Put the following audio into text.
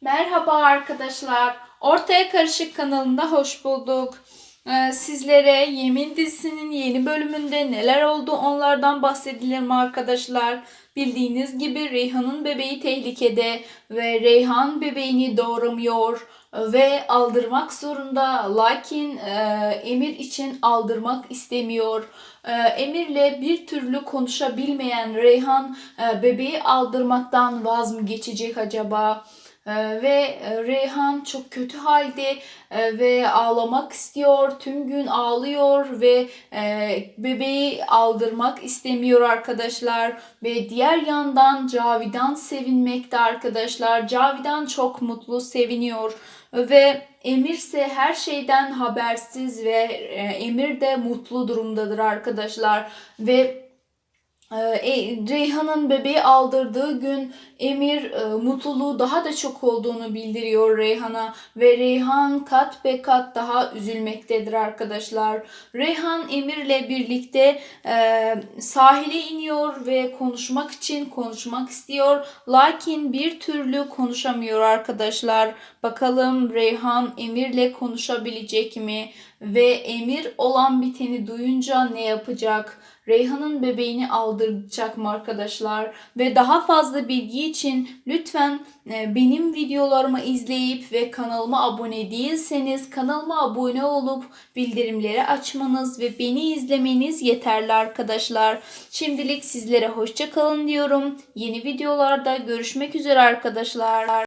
Merhaba arkadaşlar. Ortaya Karışık kanalında hoş bulduk. Ee, sizlere Yemin dizisinin yeni bölümünde neler oldu onlardan bahsedelim arkadaşlar. Bildiğiniz gibi Reyhan'ın bebeği tehlikede ve Reyhan bebeğini doğuramıyor ve aldırmak zorunda. Lakin e, Emir için aldırmak istemiyor. E, Emir'le bir türlü konuşabilmeyen Reyhan e, bebeği aldırmaktan vaz mı geçecek acaba? Ee, ve e, Reyhan çok kötü halde e, ve ağlamak istiyor. Tüm gün ağlıyor ve e, bebeği aldırmak istemiyor arkadaşlar. Ve diğer yandan Cavidan sevinmekte arkadaşlar. Cavidan çok mutlu, seviniyor. Ve Emir ise her şeyden habersiz ve Emir de mutlu durumdadır arkadaşlar. Ve Reyhan'ın bebeği aldırdığı gün Emir e, mutluluğu daha da çok olduğunu bildiriyor Reyhan'a ve Reyhan kat be kat daha üzülmektedir arkadaşlar. Reyhan Emir'le birlikte e, sahile iniyor ve konuşmak için konuşmak istiyor. Lakin bir türlü konuşamıyor arkadaşlar. Bakalım Reyhan Emir'le konuşabilecek mi? Ve Emir olan biteni duyunca ne yapacak? Reyhan'ın bebeğini aldıracak mı arkadaşlar? Ve daha fazla bilgi için lütfen e, benim videolarımı izleyip ve kanalıma abone değilseniz kanalıma abone olup bildirimleri açmanız ve beni izlemeniz yeterli arkadaşlar. Şimdilik sizlere hoşça kalın diyorum. Yeni videolarda görüşmek üzere arkadaşlar.